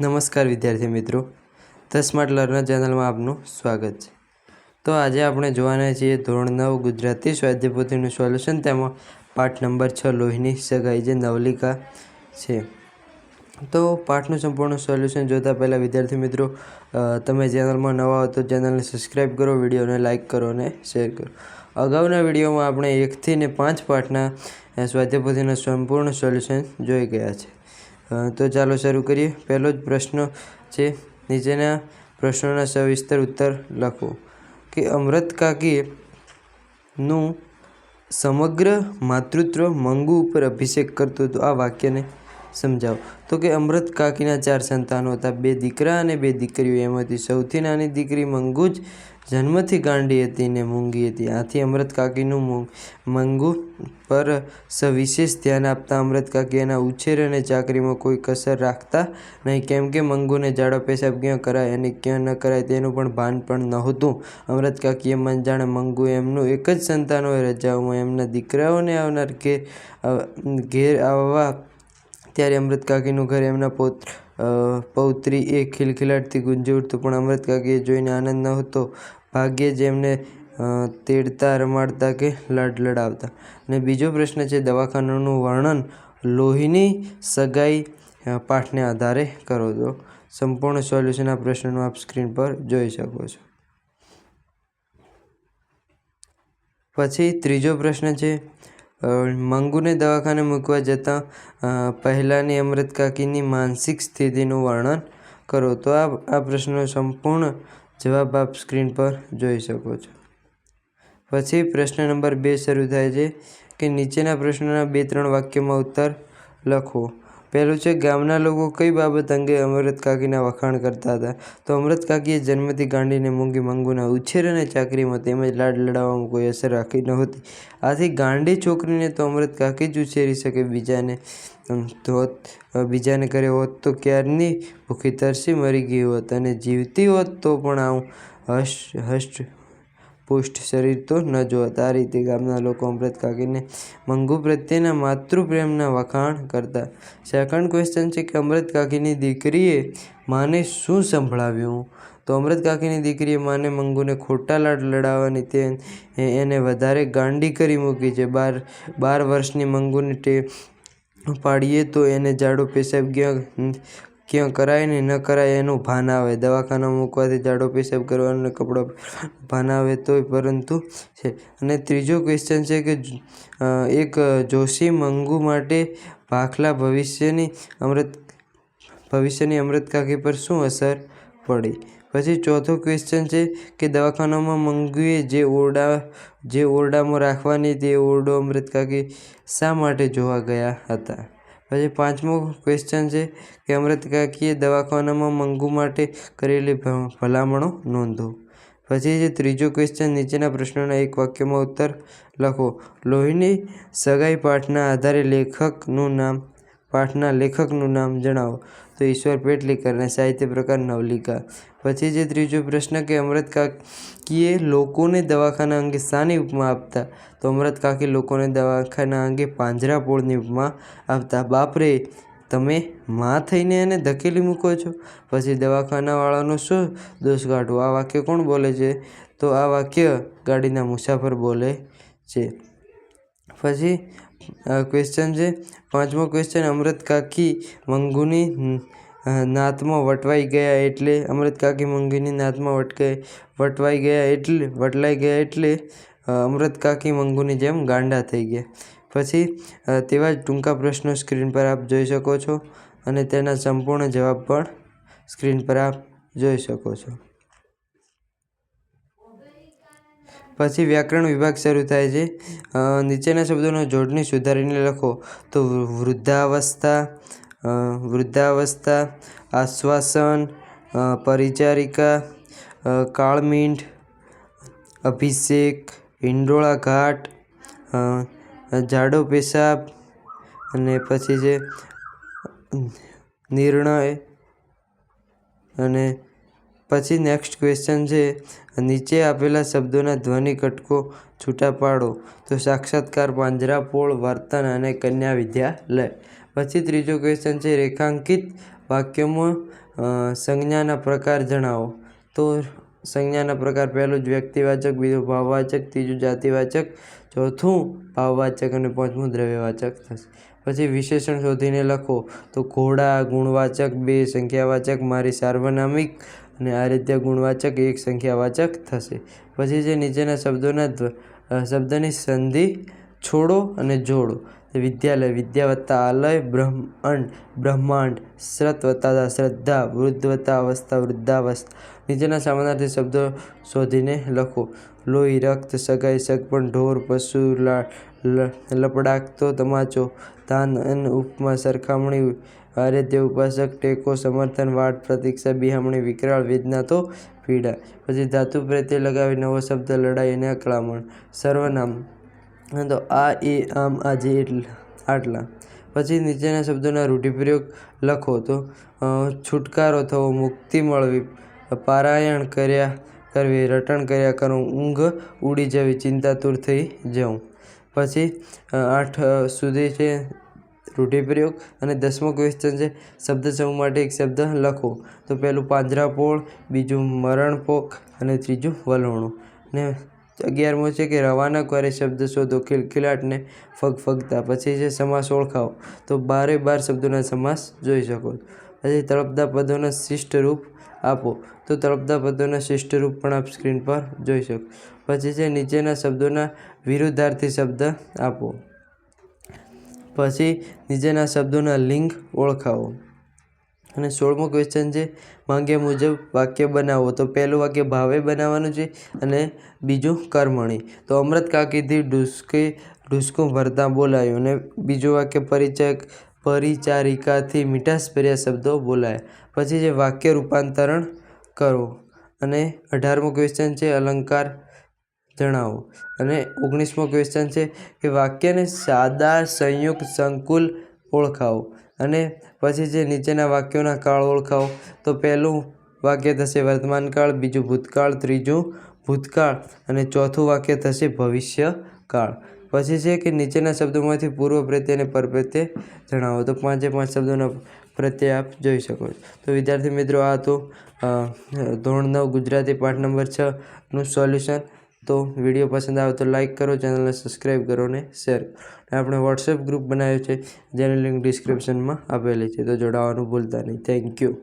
નમસ્કાર વિદ્યાર્થી મિત્રો. ધ સ્માર્ટ લર્નર ચેનલમાં આપનું સ્વાગત છે. તો આજે આપણે જોવાના છીએ ધોરણ નવ ગુજરાતી સ્વાધ્યાયપોથીનું સોલ્યુશન. તેમાં પાઠ નંબર છ લોહીની સગાઈ જે નવલિકા છે. તો પાઠનું સંપૂર્ણ સોલ્યુશન જોતાં પહેલાં વિદ્યાર્થી મિત્રો તમે ચેનલમાં નવા હો તો ચેનલને સબસ્ક્રાઈબ કરો, વિડીયોને લાઇક કરો અને શેર કરો. અગાઉના વિડીયોમાં આપણે એકથી ને પાંચ પાઠના સ્વાધ્યાયપોથીના સંપૂર્ણ સોલ્યુશન જોઈ ગયા છે. તો ચાલો શરૂ કરીએ. પહેલો જ પ્રશ્ન છે, નીચેના પ્રશ્નોના સવિસ્તર ઉત્તર લખો. કે અમૃત કાકીનું સમગ્ર માતૃત્વ મંગુ ઉપર અભિષેક કરતું હતું. આ વાક્યને સમજાવો. તો કે અમૃત કાકીના ચાર સંતાનો હતા. બે દીકરા અને બે દીકરીઓ. એમાંથી સૌથી નાની દીકરી મંગુજ જન્મથી ગાંડી હતી ને મૂંગી હતી. આથી અમૃત કાકીનું મંગુ પર સવિશેષ ધ્યાન આપતા અમૃત કાકી એના ઉછેર અને ચાકરીમાં કોઈ કસર રાખતા નહીં. કેમ કે મંગુને જાડો પેશાબ ક્યાં કરાય અને ક્યાં ન કરાય તેનું પણ ભાન પણ નહોતું. અમૃત કાકીએ મન જાણે મંગુ એમનું એક જ સંતાન હોય રજાઓમાં એમના દીકરાઓને આવનાર ઘેર ઘેર આવવા ત્યારે અમૃત કાકીનું ઘર એમના પૌત્ર અ, પૌત્રી એ ખિલખિલાટથી ગુંજી ઉઠતું પણ અમૃત કાકીએ જોઈને આનંદ નહોતો ભાગ્યે જ એમને તેડતા રમાડતા કે લાડ લડાવતા. અને બીજો પ્રશ્ન છે દવાખાનાનું વર્ણન લોહીની સગાઈ પાઠને આધારે કરો તો? સંપૂર્ણ સોલ્યુશન આ પ્રશ્નનું આપ સ્ક્રીન પર જોઈ શકો છો. પછી ત્રીજો પ્રશ્ન છે મંગુને દવાખાને મૂકવા જતાં પહેલાંની અમૃત કાકીની માનસિક સ્થિતિનું વર્ણન કરો તો આ આ પ્રશ્નનો સંપૂર્ણ જવાબ આપ સ્ક્રીન પર જોઈ શકો છો. પછી પ્રશ્ન નંબર બે શરૂ થાય છે કે નીચેના પ્રશ્નના બે, ત્રણ વાક્યમાં ઉત્તર લખો. પહેલું છે, ગામના લોકો કઈ બાબત અંગે અમૃત કાકીના વખાણ કરતા હતા? તો અમૃત કાકીએ જન્મથી ગાંડીને મૂંગી મંગુના ઉછેર અને ચાકરીમાં તેમજ લાડ લડાવવામાં કોઈ અસર રાખી નહોતી. આથી ગાંડી છોકરીને તો અમૃત કાકી જ ઉછેરી શકે, બીજાને ધોત બીજાને કરે હોત તો ક્યારની ભૂખી તરસી મરી ગઈ હોત અને જીવતી હોત તો પણ આવું હશ, હષ્ટ પુષ્ટ શરીર તો ન જોત આ રીતે ગામના લોકો અમૃત કાકીને મંગુ પ્રત્યેના માતૃપ્રેમના વખાણ કરતા. સેકન્ડ ક્વેશ્ચન છે કે અમૃત કાકીની દીકરીએ માને શું સંભળાવ્યું? તો અમૃત કાકીની દીકરીએ માને મંગુને ખોટા લાડ લડાવવાની તે એને વધારે ગાંડી કરી મૂકી છે. બાર બાર વર્ષની મંગુને ટે પાડીએ તો એને જાડો પેશાબ ક્યાં ક્યાં કરાય ને ન કરાય એનું ભાન આવે. દવાખાનામાં મૂકવાથી જાડો પેશાબ કરવાનું કપડાં પહેરવાનું ભાન આવે તોય પરંતુ છે. અને ત્રીજો ક્વેશ્ચન છે કે એક જોશી મંગુ માટે ભાખલા ભવિષ્યની અમૃત, ભવિષ્યની અમૃતકાકી પર શું અસર પડી? પછી ચોથો ક્વેશ્ચન છે કે દવાખાનામાં મંગુએ જે ઓરડા, જે ઓરડામાં રાખવાની તે ઓરડો અમૃતકાકી શા માટે જોવા ગયા હતા? પછી પાંચમો ક્વેશ્ચન છે કે અમૃત કાકીએ દવાખાનામાં મંગુ માટે કરેલી ભલામણો નોંધો. પછી જે ત્રીજો ક્વેશ્ચન નીચેના પ્રશ્નોના એક વાક્યમાં ઉત્તર લખો. લોહીની સગાઈ પાઠના આધારે લેખકનું નામ, પાઠના લેખકનું નામ જણાવો. તો ઈશ્વર પેટલીકર અને સાહિત્ય પ્રકાર નવલિકા. પછી જે ત્રીજો પ્રશ્ન કે અમૃત કાકીએ લોકોને દવાખાના અંગે શાની ઉપમા આપતા? તો અમૃત કાકી લોકોને દવાખાના અંગે પાંજરાપોળની ઉપમા આપતા. બાપરે, તમે માં થઈને એને ધકેલી મૂકો છો? પછી દવાખાનાવાળાનો શું દોષ કાઢવો? આ વાક્ય કોણ બોલે છે? તો આ વાક્ય ગાડીના મુસાફર બોલે છે. પછી ક્વેશ્ચન છે. પાંચમો ક્વેશ્ચન અમૃત કાકી મંગુની નાતમાં વટવાઈ ગયા એટલે, અમૃત કાકી મંગુની નાતમાં વટકાઈ વટવાઈ ગયા એટલે, વટલાઈ ગયા એટલે અમૃતકાકી અમૃત કાકી મંગુની જેમ ગાંડા થઈ ગયા. પછી તેવા જ ટૂંકા પ્રશ્નો સ્ક્રીન પર આપ જોઈ શકો છો અને તેના સંપૂર્ણ જવાબ પણ સ્ક્રીન પર આપ જોઈ શકો છો. પછી વ્યાકરણ વિભાગ શરૂ થાય છે. નીચેના શબ્દોનો જોડણી સુધારીને લખો. તો વૃદ્ધાવસ્થા વૃદ્ધાવસ્થા, આશ્વાસન પરિચારિકા કાળમીંઢ, અભિષેક, હિંડોળા ઘાટ જાડો પેશાબ અને પછી છે નિર્ણય અને પછી નેક્સ્ટ ક્વેશ્ચન છે, નીચે આપેલા શબ્દોના ધ્વનિ કટકો છૂટા પાડો. તો સાક્ષાત્કાર પાંજરાપોળ, વર્તન અને કન્યા વિદ્યાલય. પછી ત્રીજો ક્વેશ્ચન છે, રેખાંકિત વાક્યોમાં સંજ્ઞાના પ્રકાર જણાવો. તો સંજ્ઞાના પ્રકાર પહેલું જ વ્યક્તિવાચક, બીજું ભાવવાચક, ત્રીજું જાતિવાચક, ચોથું ભાવવાચક અને પાંચમું દ્રવ્યવાચક થશે. પછી વિશેષણ શોધીને લખો. તો ઘોડા, ગુણવાચક, બે સંખ્યાવાચક, મારી સાર્વનામિક અને આ રીતે ગુણવાચક, એક સંખ્યાવાચક થશે. પછી જે નીચેના શબ્દોના શબ્દની સંધિ છોડો અને જોડો. વિદ્યાલય વિદ્યા વત્તા આલય બ્રહ્માંડ બ્રહ્માંડ શ્રત વત્તા શ્રદ્ધા વૃદ્ધ વત્તા અવસ્થા, વૃદ્ધાવસ્થા. નીચેના સમાનાર્થી શબ્દો શોધીને લખો. લોહી, રક્ત, સગાઈ, સગપણ, ઢોર, પશુ લપડાકતો તમાચો. ધાન અન્ન ઉપમા, સરખામણી આરાધ્ય ઉપાસક, ટેકો, સમર્થન, વાટ, પ્રતીક્ષા, બિહામણી, વિકરાળ, વેદના તો પીડા. પછી ધાતુ પ્રત્યે લગાવી નવો શબ્દ, લડાઈ અને અકળામણ સર્વનામ તો આ એ આમ આજે આટલા. પછી નીચેના શબ્દોના રૂઢિપ્રયોગ લખો તો છુટકારો થવો, મુક્તિ મળવી, પારાયણ કર્યા કરવી, રટણ કર્યા કરવું ઊંઘ ઉડી જવી ચિંતાતુર થઈ જવું. પછી આઠ સુધી છે રૂઢિપ્રયોગ અને દસમો ક્વેશ્ચન છે શબ્દ સમૂહ માટે એક શબ્દ લખો. તો પહેલું પાંજરાપોળ, બીજું મરણપોક અને ત્રીજું વલોણું. ને અગિયારમો છે કે રવાના કરે શબ્દ શોધો, ખિલખિલાટને ફગફગતા, પછી છે સમાસ ઓળખાવો. તો બારે બાર શબ્દોના સમાસ જોઈ શકો. પછી તળપદા પદોના શિષ્ટ રૂપ આપો. તો તળપદા પદોના શિષ્ટ રૂપ પણ આપ સ્ક્રીન પર જોઈ શકો. પછી છે નીચેના શબ્દોના વિરુદ્ધાર્થી શબ્દ આપો. પછી નીચેના શબ્દોના લિંગ ઓળખાવો. અને સોળમો ક્વેશ્ચન છે, માંગ્યા મુજબ વાક્ય બનાવો. તો પહેલું વાક્ય ભાવે બનાવવાનું છે અને બીજું કર્મણી. તો અમૃત કાકીથી ડુસકે, ડુસકું ભરતા બોલાયું અને બીજું વાક્ય પરિચય, પરિચારિકાથી મીઠાશભર્યા શબ્દો બોલાયા. પછી જે વાક્ય રૂપાંતરણ કરો અને અઢારમો ક્વેશ્ચન છે, અલંકાર જણાવો. અને ઓગણીસમો ક્વેશ્ચન છે કે વાક્યને સાદા સંયુક્ત સંકુલ ઓળખાવો. અને પછી જે નીચેના વાક્યોના કાળ ઓળખાવો તો પહેલું વાક્ય થશે વર્તમાનકાળ, બીજું ભૂતકાળ, ત્રીજું ભૂતકાળ અને ચોથું વાક્ય થશે ભવિષ્યકાળ. પછી છે કે નીચેના શબ્દોમાંથી પૂર્વ પ્રત્યે અને પર જણાવો. તો પાંચે પાંચ શબ્દોના પ્રત્યે આપ જોઈ શકો છો. તો વિદ્યાર્થી મિત્રો, આ તો ધોરણ નવ ગુજરાતી પાઠ નંબર છનું સોલ્યુશન. તો વીડિયો પસંદ આવે તો લાઇક કરો, ચેનલને સબસ્ક્રાઈબ કરો અને શેર અને આપણે વોટ્સએપ ગ્રુપ બનાવ્યો છે, જેની લિંક ડિસ્ક્રિપ્શનમાં આપેલી છે, તો જોડાવાનું ભૂલતા નહીં. Thank you